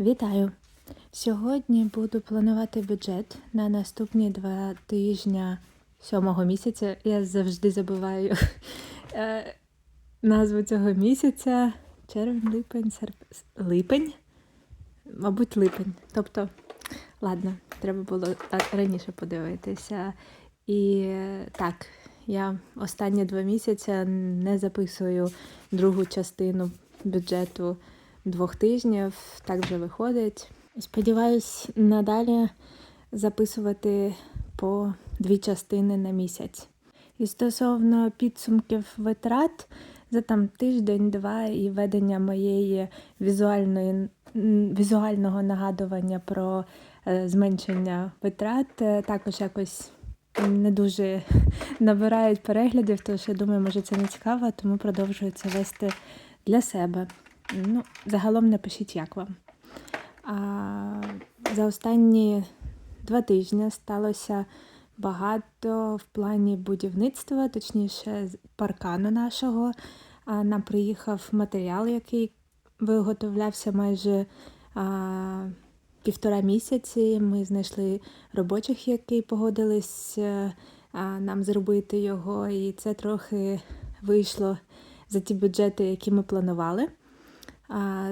Вітаю! Сьогодні буду планувати бюджет на наступні два тижні сьомого місяця. Я завжди забуваю е, назву цього місяця. Червень, липень, серп... липень. Мабуть, липень. Тобто, ладно, треба було раніше подивитися. І так, я останні два місяці не записую другу частину бюджету двох тижнів. Так вже виходить. Сподіваюсь, надалі записувати по дві частини на місяць. І стосовно підсумків витрат за там тиждень-два і ведення моєї візуальної візуального нагадування про е, зменшення витрат е, також якось не дуже набирають переглядів, тому що я думаю, може це не цікаво, тому продовжую це вести для себе. Ну, загалом напишіть, як вам. А, за останні два тижні сталося багато в плані будівництва, точніше, паркану нашого. А, нам приїхав матеріал, який виготовлявся майже а, півтора місяці. Ми знайшли робочих, які погодились е, а, нам зробити його, і це трохи вийшло за ті бюджети, які ми планували. А,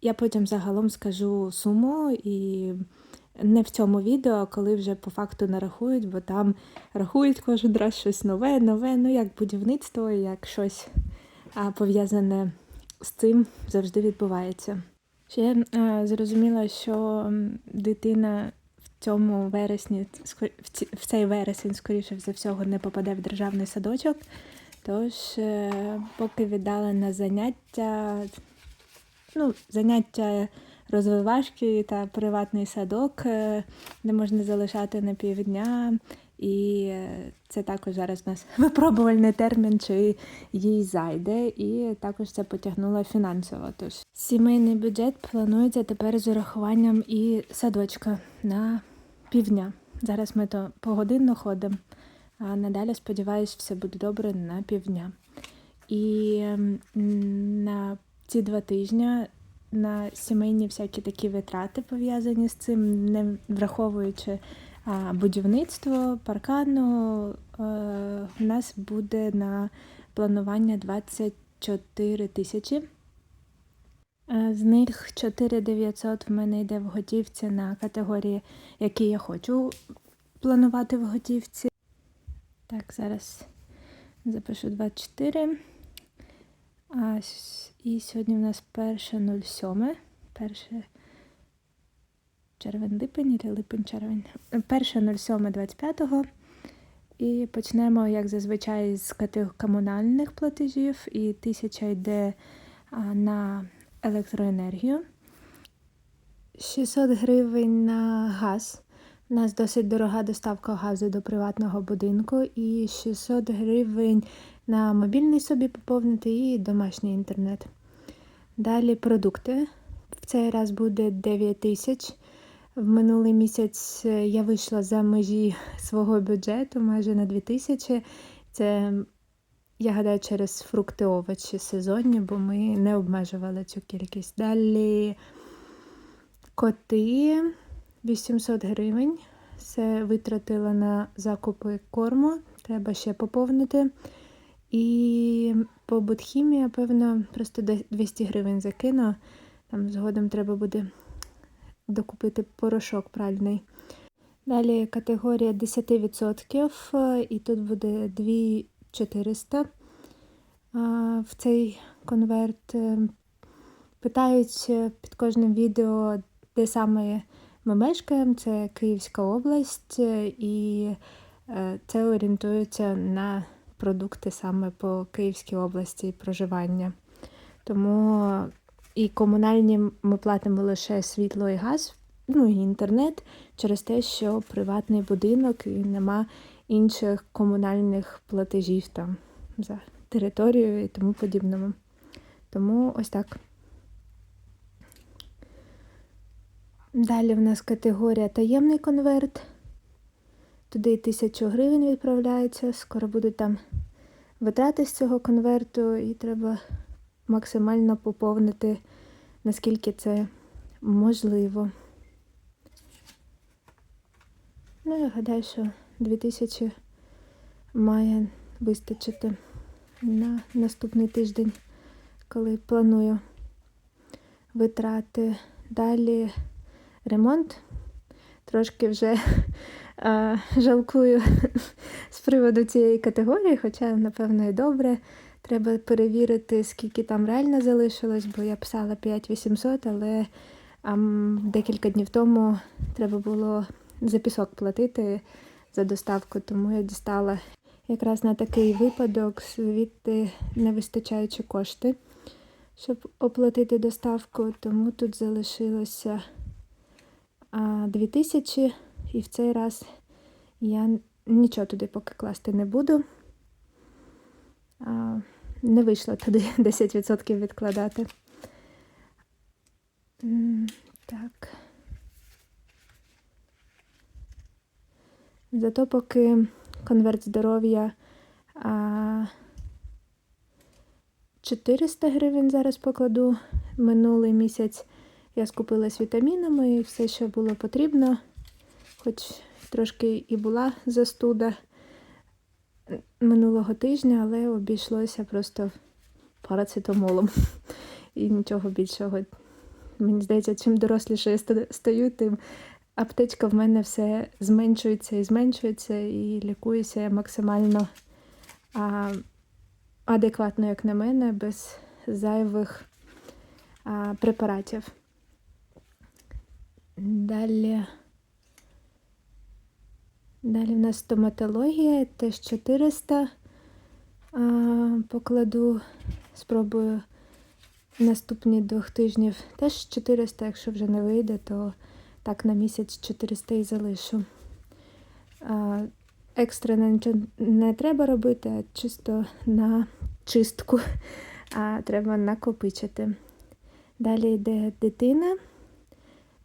я потім загалом скажу суму і не в цьому відео, коли вже по факту нарахують, бо там рахують кожен раз щось нове, нове, ну як будівництво, як щось пов'язане з цим завжди відбувається. Ще я а, зрозуміла, що дитина в цьому вересні, в цей вересень, скоріше за всього, не попаде в державний садочок. Тож, е, поки віддала на заняття, ну, заняття розвивашки та приватний садок, е, де можна залишати на півдня. І е, це також зараз у нас випробувальний термін, чи їй зайде, і також це потягнуло фінансово. Тож сімейний бюджет планується тепер з урахуванням і садочка на півдня. Зараз ми то погодинно ходимо, а надалі, сподіваюсь, все буде добре на півдня. І на ці два тижні на сімейні всякі такі витрати пов'язані з цим, не враховуючи а, будівництво, паркану, е, у нас буде на планування 24 тисячі. Е, З них 4900 в мене йде в готівці на категорії, які я хочу планувати в готівці. Так, зараз запишу 24. А, і сьогодні в нас перше 07. Перше червень липень, чи липень червень. Перше 07 25-го. І почнемо, як зазвичай, з комунальних платежів. І тисяча йде на електроенергію. 600 гривень на газ. У нас досить дорога доставка газу до приватного будинку. І 600 гривень на мобільний собі поповнити і домашній інтернет. Далі продукти. В цей раз буде 9 тисяч. В минулий місяць я вийшла за межі свого бюджету майже на 2 тисячі. Це, я гадаю, через фрукти овочі сезонні, бо ми не обмежували цю кількість. Далі коти 800 гривень. Це витратила на закупи корму. Треба ще поповнити. І по будхімія, певно, просто 200 гривень закину. Там згодом треба буде докупити порошок пральний. Далі категорія 10%, е, і тут буде 2400 в цей конверт. Е, Питають е, під кожним відео, де саме ми мешкаємо. Це Київська область, е, і е, це орієнтується на продукти саме по Київській області проживання. Тому і комунальні ми платимо лише світло і газ, ну і інтернет через те, що приватний будинок і нема інших комунальних платежів там за територію і тому подібному. Тому ось так. Далі в нас категорія таємний конверт. Туди тисячу гривень відправляється. Скоро будуть там витрати з цього конверту, і треба максимально поповнити, наскільки це можливо. Ну, я гадаю, що 2000 має вистачити на наступний тиждень, коли планую витрати. Далі ремонт. Трошки вже е, жалкую з приводу цієї категорії, хоча, напевно, і добре. Треба перевірити, скільки там реально залишилось, бо я писала 5800, але ам, декілька днів тому треба було за пісок платити за доставку, тому я дістала якраз на такий випадок, звідти не вистачаючи кошти, щоб оплатити доставку, тому тут залишилося а, 2000, і в цей раз я нічого туди поки класти не буду. Не вийшло туди 10% відкладати. Так. Зато поки конверт здоров'я 400 гривень зараз покладу. Минулий місяць я скупилась вітамінами і все, що було потрібно, хоч трошки і була застуда минулого тижня, але обійшлося просто парацетамолом і нічого більшого. Мені здається, чим доросліше я стаю, тим аптечка в мене все зменшується і зменшується, і лікуюся я максимально а, адекватно, як на мене, без зайвих а, препаратів. Далі. Далі в нас стоматологія, теж 400 а, покладу, спробую наступні двох тижнів теж 400, якщо вже не вийде, то так на місяць 400 і залишу. А, нічого не треба робити, а чисто на чистку а, треба накопичити. Далі йде дитина,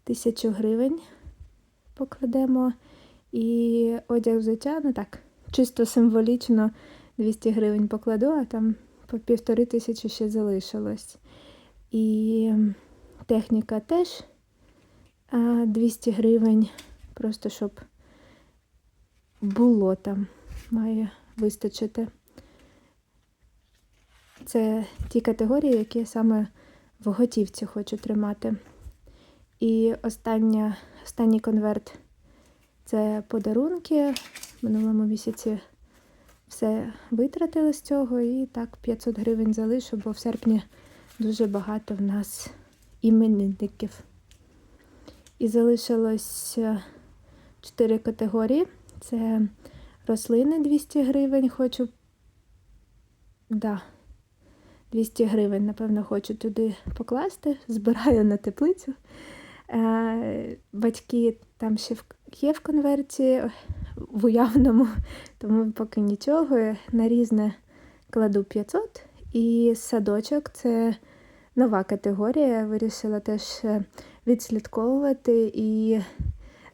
1000 гривень покладемо. І одяг взуття, ну так, чисто символічно 200 гривень покладу, а там по півтори тисячі ще залишилось. І техніка теж 200 гривень, просто щоб було там, має вистачити. Це ті категорії, які я саме в готівці хочу тримати. І остання, останній конверт це подарунки. В минулому місяці все витратили з цього і так 500 гривень залишу, бо в серпні дуже багато в нас іменинників. І залишилось 4 категорії. Це рослини 200 гривень. Хочу. Да, 200 гривень, напевно, хочу туди покласти. Збираю на теплицю. Е, Батьки там ще є в конверті в уявному, тому поки нічого. На різне кладу 500. І садочок це нова категорія. Я вирішила теж відслідковувати. І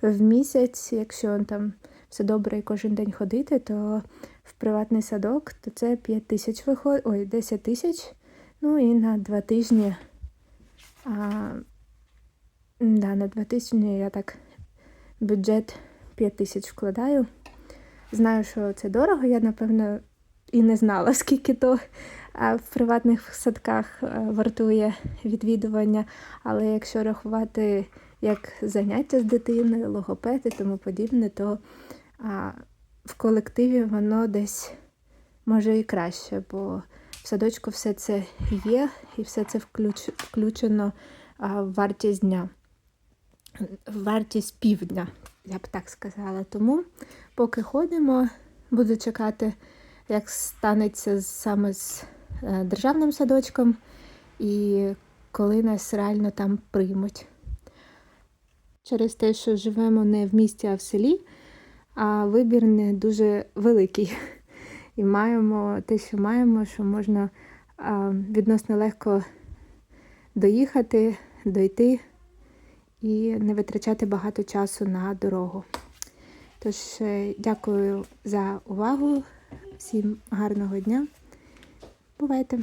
в місяць, якщо там все добре і кожен день ходити, то в приватний садок то це 5 тисяч виходить, ой, 10 тисяч. Ну і на два тижні. А, Да, на два тижні я так бюджет 5 тисяч вкладаю. Знаю, що це дорого, я, напевно, і не знала, скільки то в приватних садках вартує відвідування. Але якщо рахувати як заняття з дитиною, логопед і тому подібне, то в колективі воно десь може і краще, бо в садочку все це є і все це включено в вартість дня вартість півдня, я б так сказала. Тому поки ходимо, буду чекати, як станеться саме з е, державним садочком і коли нас реально там приймуть. Через те, що живемо не в місті, а в селі, а вибір не дуже великий. І маємо те, що маємо, що можна відносно легко доїхати, дойти і не витрачати багато часу на дорогу. Тож, е, дякую за увагу. Всім гарного дня. Бувайте!